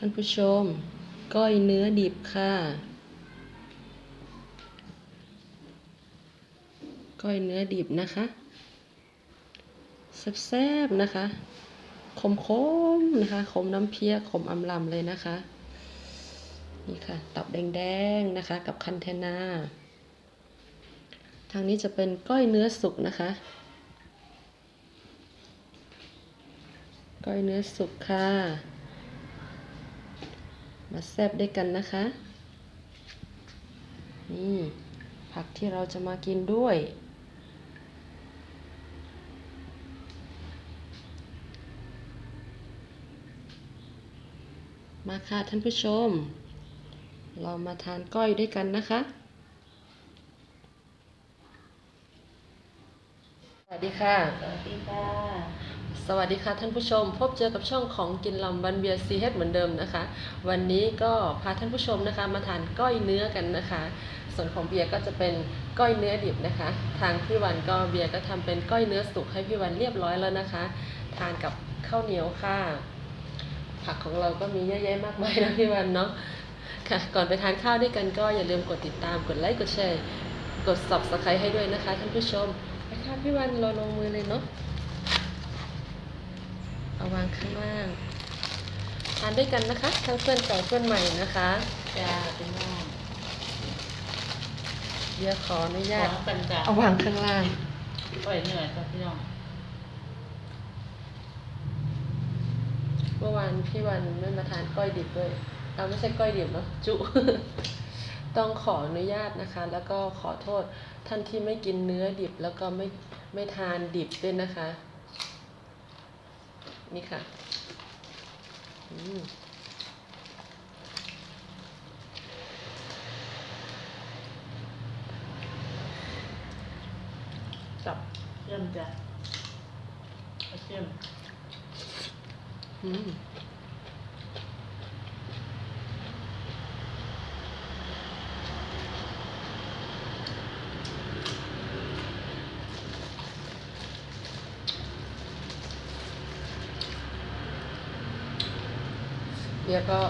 ท่านผู้ชม ก้อยเนื้อดิบค่ะ ก้อยเนื้อดิบนะคะแซ่บๆนะคะขมๆนะคะขมน้ำเพียขมอำลำเลยนะคะ นี่ค่ะ ตับแดงๆนะคะ กับคันเทนา ทางนี้จะเป็นก้อยเนื้อสุกนะคะ ก้อยเนื้อสุกค่ะ มาแซบด้วยกันนะคะ นี่ผักที่เราจะมากินด้วย มาค่ะท่านผู้ชม เรามาทานก้อยด้วยกันนะคะสวัสดีค่ะ สวัสดีค่ะ สวัสดีค่ะท่านผู้ชม พบเจอกับช่องของกินลำบันเบียร์ซีเฮดเหมือนเดิมนะคะ วันนี้ก็พาท่านผู้ชมนะคะ มาทานก้อยเนื้อกันนะคะ ส่วนของเบียร์ก็จะเป็นก้อยเนื้อดิบนะคะ ทางพี่วันก็เบียร์ก็ทำเป็นก้อยเนื้อสุกให้พี่วันเรียบร้อยแล้วนะคะ ทานกับข้าวเหนียวค่ะ ผักของเราก็มีเยอะแยะมากมายนะพี่วันเนาะค่ะ ก่อนไปทานข้าวด้วยกันก็อย่าลืมกดติดตามกดไลค์กดแชร์กด subscribe ให้ด้วยนะคะ ท่านผู้ชมไปค่ะพี่วันเราลงมือเลยเนาะ เอาวางข้างล่าง ทานด้วยกันนะคะ ทั้งเพื่อนเก่าเพื่อนใหม่นะคะจ้าเป็นน้องเดี๋ยวขออนุขญาตอกันจ้าเอาวางข้างล่างปล่อยเหนื่อยครับพี่น้อง เมื่อวานพี่วันไม่มาทานก้อยดิบด้วยเราไม่ใช่ก้อยดิบเนาะจุ ต้องขออนุญาตนะคะ แล้วก็ขอโทษท่านที่ไม่กินเนื้อดิบแล้วก็ไม่ไม่ทานดิบด้วยนะคะ นี่ค่ะอืมจับเชื่อมจ้ะเอาเชื่อมอืม เดี๋ยวก็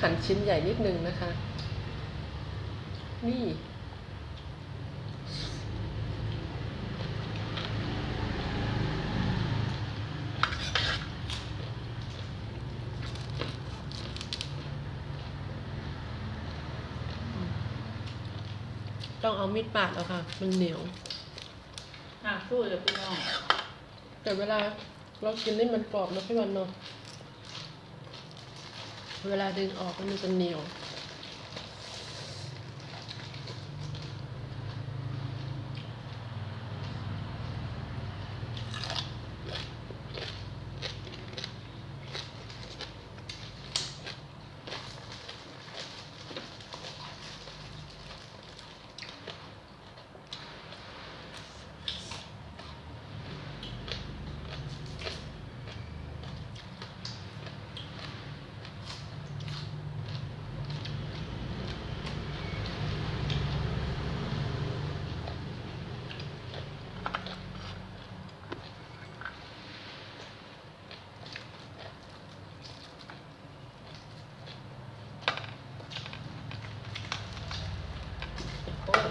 หั่นชิ้นใหญ่นิดนึงนะคะ นี่ ต้องเอามีดปาดเอาค่ะ มันเหนียวหนักสู้เลยพี่น้อง แต่เวลาเรากินนี่มันกรอบนะพี่วันเนาะ เวลาดึงออกมันจะเหนียว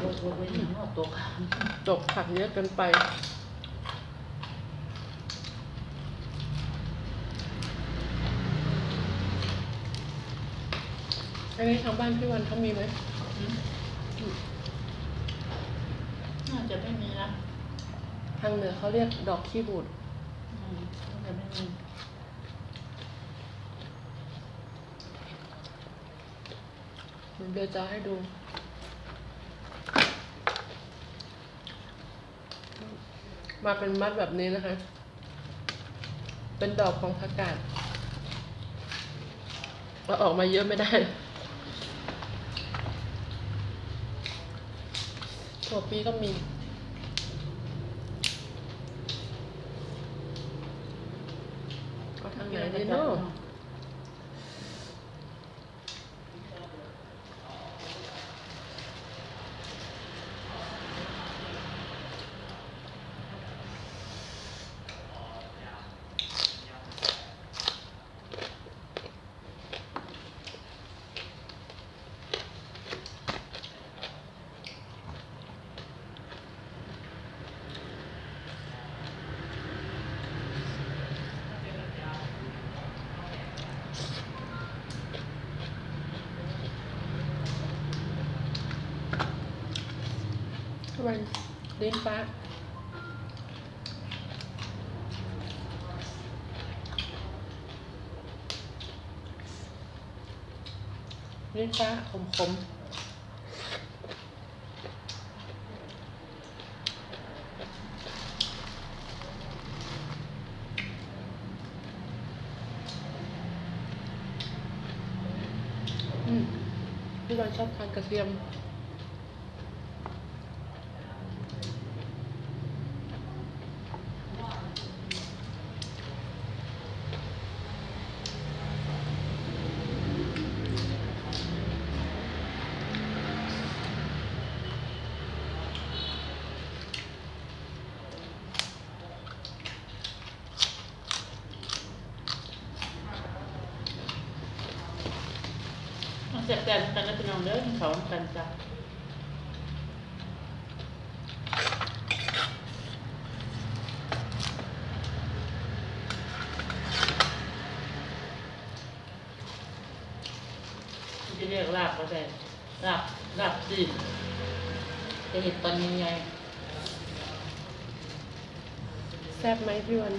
โอ้ยโอ้ยโอ้ยโอ้ยยังเอาตัวขาจบผักเยอะเกินไป อันนี้ทางบ้านพี่วันเขามีไหมอืมน่าจะไม่มีนะทางเหนือเขาเรียกดอกขี้บูด อืมน่าจะไม่มีเดี๋ยวจะให้ดู มาเป็นมัดแบบนี้นะคะ เป็นดอกของผักกาดเราออกมาเยอะไม่ได้ถั่วปีก็มีเอาทางไหนดีเนาะ มันลิ้นฟ้าลิ้นฟ้าขมขมอืมพี่บอลชอบทานกระเทียม นกันนะพี่น้องเด้อเขากันจ้ะจะเรียกลาบก็ได้ลาบลาบจีนจะเห็นตอนยังไงแซ่บไหมพี่วัน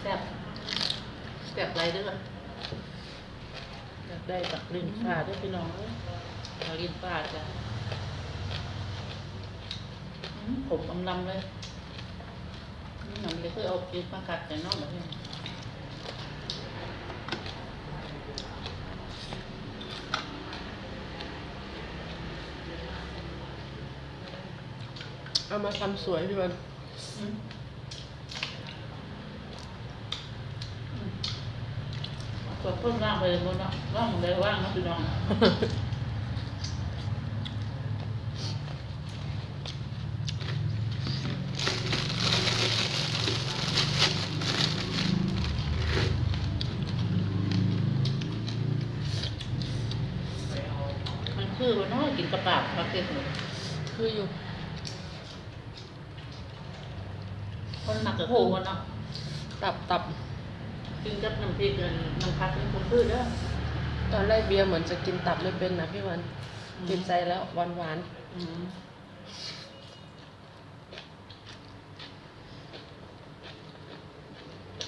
แซ่บแซ่บไรเด้ออยาก ได้ตักลิ้นปลาด้วยพี่น้องเอ้ยเอาลิ้นปลาจ้ะอืมผมอำลำเลยนี่หนังเลยเคยเอาลิ้นมากัดแต่นอกแบบนี้เอามาทำสวยพี่วันอืมอืม กดเพิ่มร่างไปเลยบนเนาะร่างมันได้ว่างเนาะพี่น้องมันคือว่าน้อยกินกระปาบมาเก็ตเลยคืออยู่ คนหนักกับคู่วันเนาะตับตับ กินกับน้ำพริกกันน้ำพักเป็นคนพืชเด้อตอนแรกเบียร์เหมือนจะกินตับไม่เป็นนะพี่วันอืมติดใจแล้วหวานหวานอืม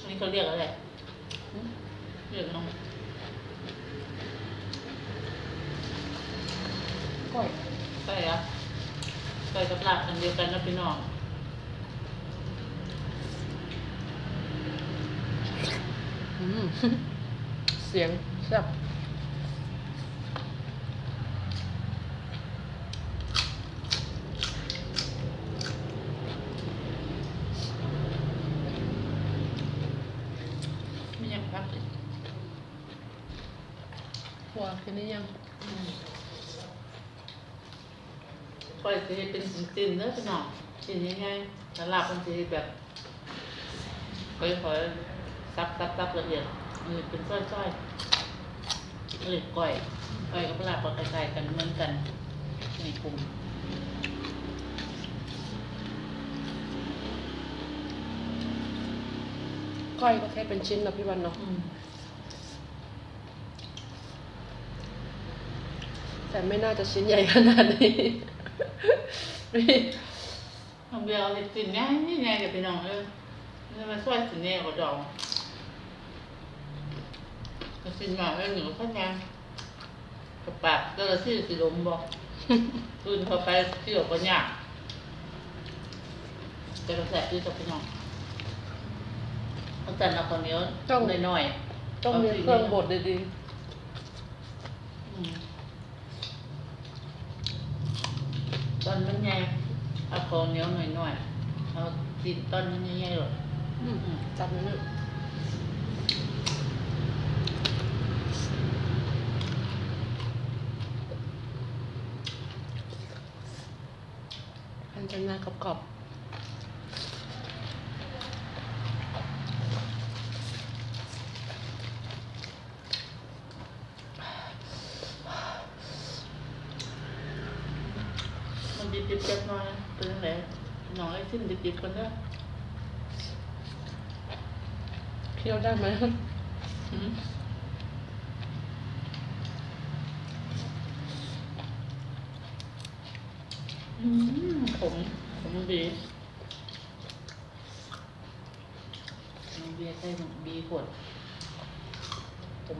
อันนี้เขาเรียกอะไรๆอืมเรียกน้องก้อยไก่อะไก่กับลาบอันเดียวกันนะพี่น้อง อืม เสียงแซ่บไม่ยังพักเลยหัวคืนนี้ยังปล่อยสิเป็นจินๆเด้อพี่น้องจินยังไงแต่ลาบมันสิแบบค่อยๆ ซับซับซับละเอียดอันนี้เป็นซ้อยๆอันนี้ก้อยก้อยกับลาบก็คล้ายๆกันเหมือนกันนี่ปรุงก้อยก็แค่เป็นชิ้นนะพี่วันเนาะอืมแต่ไม่น่าจะชิ้นใหญ่ขนาดนี้นี่ทำเบียร์เอาไปกินง่ายง่ายกับพี่น้องเออนี่มันช่วยสินเนี่ยกับดอง ก็สินมาเออหนูข้างยางกับปากก็ละชื่อสิลมบอกคืนเข้าไปเที่ยวก็ยากแต่กระแสที่จะพี่น้องตั้งแต่เราคนนี้ต้องน้อยๆต้องมีเครื่องบดดีอืมตอนมันใหญ่เอาคอเหนียวหน่อยๆเอาติดต้นมันใหญ่ๆหรอกๆอืมจับนิดนึง อันจะน่ากรอบมันดิบๆจักหน่อยเป็นจังไงน้องไอ้สิ้นดิบๆกันเด้อเคี่ยวได้ไหม อืมผม ผมดีน้องเบียร์ใส่หนึ่งบีขวดผม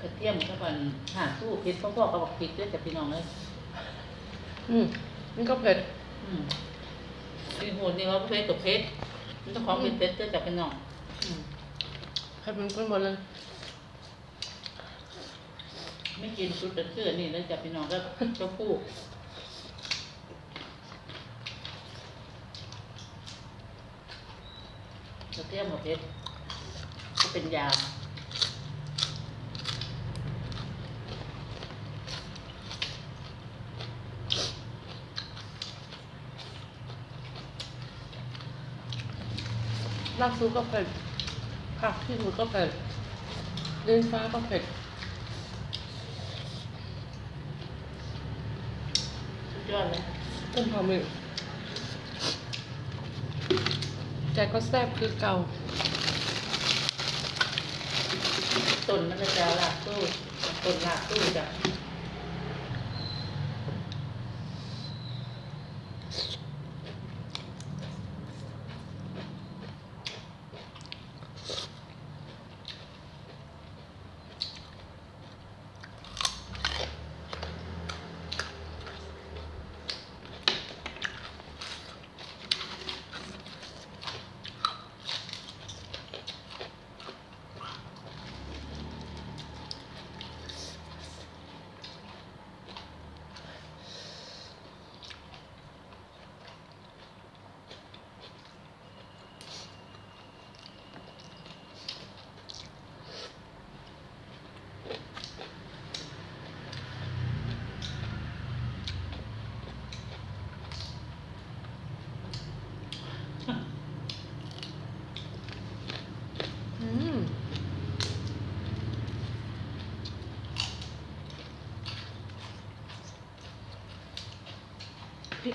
กระเทียมก็มันหาสู้พริกพ่อๆก็บอกพริกด้วยแต่พี่น้องเลย อืมนี่ก็เผ็ด อืมอี โหดนี่ว่าเพชรกับเพชรมันต้องของเป็นเพชรด้วยแต่พี่น้องอืมเผ็ดมันไปหมดเลย ไม่กินชุดเป็นเสื้อนี่แล้วจับพี่น้องก็เจ้าผู้กระเทียมกับเพชรก็เป็นยา รากซุปก็เผ็ดผักที่หมูก็เผ็ดเล่นฟ้าก็เผ็ดสุดยอดเลยต้นหอมอีกแต่ก็แซ่บคือเก่าต้นมันจะจะลากตู้ต้นลากตู้จ้ะ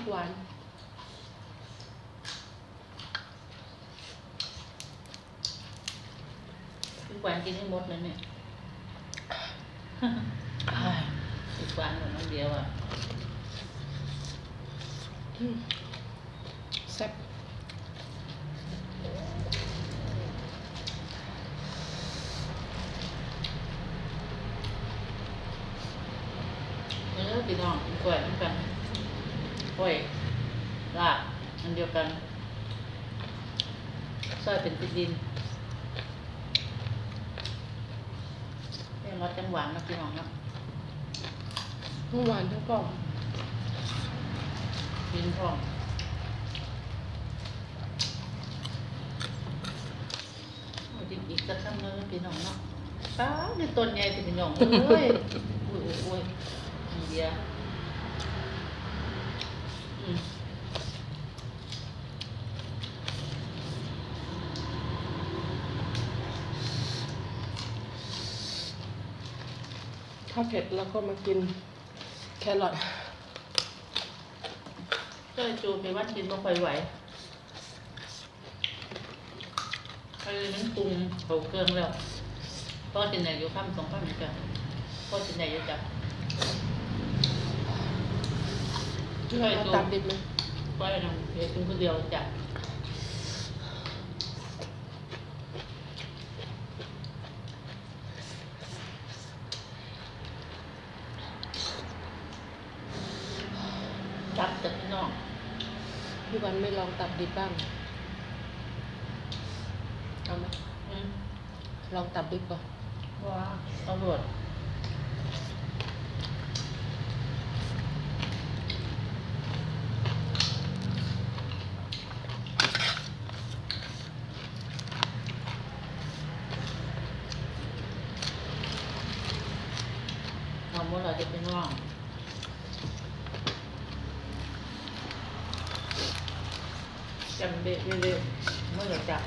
กหวานทุกวันกินให้หมดเลยเนี่ยทุกวันเหมือนน้องเดียวอะอืมแซ่บเออพี่น้องกินกล้วยเหมือนกัน กล้วยลาบอันเดียวกันซอยเป็นติดดินเรียกรสจังหวานนะพี่น้องเนาะทั้งหวานทั้งกรอบดินพร้อมเอาจริงอีกสักคำนึงนะพี่น้องเนาะป้าเนี่ยต้นใหญ่สิพี่น้องเอ้ยอุ้ยอุ้ยอุ้ยอันเดียวอืม ถ้าเผ็ดแล้วก็มากินแครอทเจ้าจูไปวัดกินบ่ค่อยไหวไปนั้นปรุงเขาเครื่องแล้วพ่อจินไหนอยู่ข้ามสองข้ามเหมือนกันพ่อจินไหนอยู่จับเราเอาตามดิบเลยก็ให้น้องเพชรกินคนเดียวจับจับแต่พี่น้อง พี่วันไม่ลอง ตับดิบบ้างเอาไหมอืมลองตับดิบก่อนว้าตำรวจทำว่าเราจะเป็นว่างจำเด็ดเรื่อยๆเมื่อไหร่จับ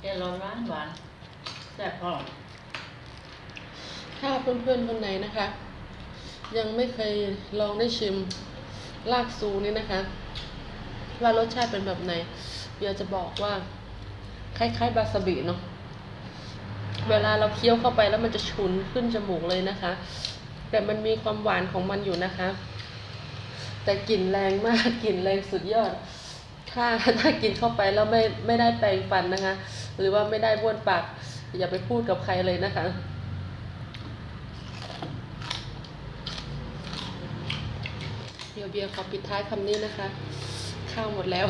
แกร้อนหวานหวานแซ่บพร้อม ถ้าเพื่อ นะคะ ยังไม่เคยลองได้ชิมลากซูนี่นะคะ ว่ารสชาติเป็นแบบไหนเบียจะบอกว่า คล้ายๆบาสบิเนาะเวลาเราเคี้ยวเข้าไปแล้วมันจะฉุนขึ้นจมูกเลยนะคะ แต่มันมีความหวานของมันอยู่นะคะ แต่กลิ่นแรงมากกลิ่นแรงสุดยอด ถ้าถ้ากินเข้าไปแล้วไม่ไม่ได้แปรงฟันนะคะ หรือว่าไม่ได้บ้วนปากอย่าไปพูดกับใครเลยนะคะ ดี๋ยวเบียร์ขอปิดท้ายคำนี้นะคะ ข้าวหมดแล้ว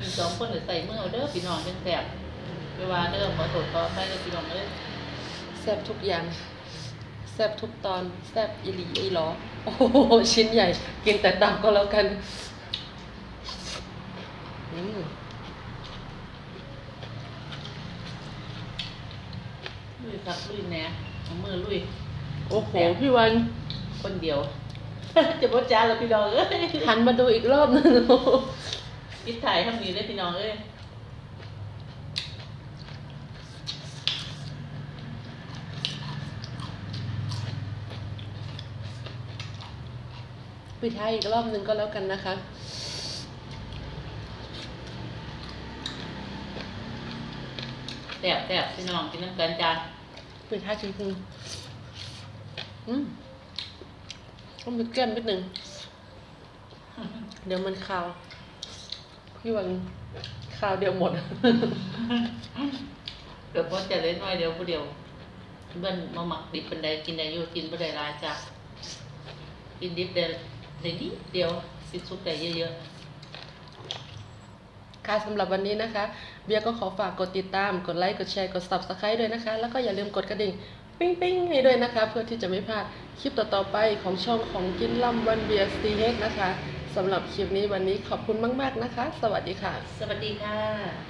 มีสองคนเดี๋ยวใส่มือเอาเด้อพี่น้องเป็นแสบเวลาเด้อขอโทษขอไปเลยพี่น้องเอ้ยแซ่บทุกอย่างแซ่บทุกตอนแซ่บอีหลีอีหลอโอ้โหชิ้นใหญ่ กินแต่ตับก็แล้วกันอืมลุยครับลุยแหน่เอามือลุย โอ้โห พี่วันคนเดียว จะบ่จ้าแล้วพี่น้องเอ้ยหันมาดูอีกรอบหนึงโอ้โหคิดถ่ายทำนี้เลยพี่น้องเอ้ยปิดท้ายอีกรอบหนึงก็แล้วกันนะคะแสบแสบพี่น้องกินน้ำกันจานปิดท้ายจริงๆอืม ต้องมีแก้มนิดหนึ่งเดี๋ยวมันคาว พี่วันคาวเดียวหมดเกิดพอจะเล่นน้อยเดียวผู้เดียวเบิ้นมาหมักดิบเป็นใดกินได้อยู่กินบ่ได้หลายจ้ะกินดิบได้ได้นิดเดียวสิสุกได้เยอะค่ะสำหรับวันนี้นะคะ เบียร์ก็ขอฝากกดติดตาม กดไลค์ กดแชร์ กด subscribe ด้วยนะคะ แล้วก็อย่าลืมกดกระดิ่ง ปิ้งปิ้งๆให้ด้วยนะคะ เพื่อที่จะไม่พลาด คลิปต่อๆไปของช่องของกินล่ำวันเบียร์ซีเฮกนะคะสำหรับคลิปนี้วันนี้ขอบคุณมาก ๆ นะคะ สวัสดีค่ะ สวัสดีค่ะ